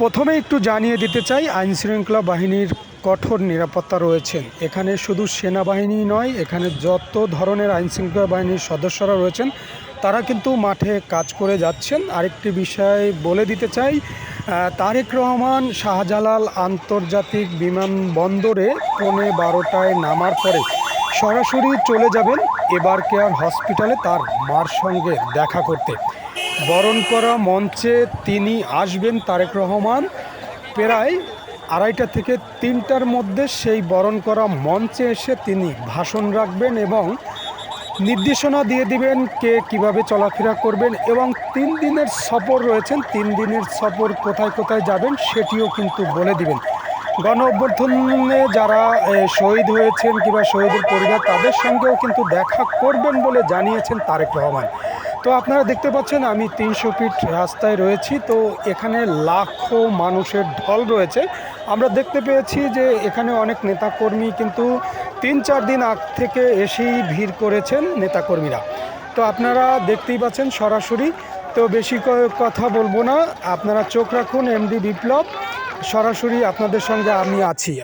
প্রথমে একটু জানিয়ে দিতে চাই, আইন শৃঙ্খলা বাহিনীর কঠোর নিরাপত্তা রয়েছেন এখানে শুধু সেনাবাহিনী নয়, এখানে যত ধরনের আইন শৃঙ্খলা বাহিনীর সদস্যরা রয়েছেন, তারা কিন্তু মাঠে কাজ করে যাচ্ছেন। আরেকটি বিষয় বলে দিতে চাই তারেক রহমান শাহজালাল আন্তর্জাতিক বিমানবন্দরে পৌনে বারোটায় নামার পরে সরাসরি চলে যাবেন, এবার কেয়ার হসপিটালে তার মার সঙ্গে দেখা করতে। বরণ করা মঞ্চে তিনি আসবেন তারেক রহমান। প্রায় আড়াইটা থেকে তিনটার মধ্যে সেই বরণ করা মঞ্চে এসে তিনি ভাষণ রাখবেন এবং নির্দেশনা দিয়ে দিবেন কে কীভাবে চলাফেরা করবেন এবং তিন দিনের সফর রয়েছেন। তিন দিনের সফর কোথায় কোথায় যাবেন সেটিও কিন্তু বলে দিবেন। গণ অভ্যর্থনে যারা শহীদ হয়েছেন কিংবা শহীদের পরিবার, তাদের সঙ্গেও কিন্তু দেখা করবেন বলে জানিয়েছেন তারেক রহমান। তো আপনারা দেখতে পাচ্ছেন, আমি তিনশো ফিট রাস্তায় রয়েছি। তো এখানে লাখো মানুষের ঢল রয়েছে। আমরা দেখতে পেয়েছি যে এখানে অনেক নেতাকর্মী কিন্তু তিন চার দিন আগ থেকে এসেই ভিড় করেছেন নেতাকর্মীরা। তো আপনারা দেখতেই পাচ্ছেন সরাসরি। তো বেশি কথা বলব না। আপনারা চোখ রাখুন এমডি বিপ্লব। সরাসরি আপনাদের সঙ্গে আমি আছি।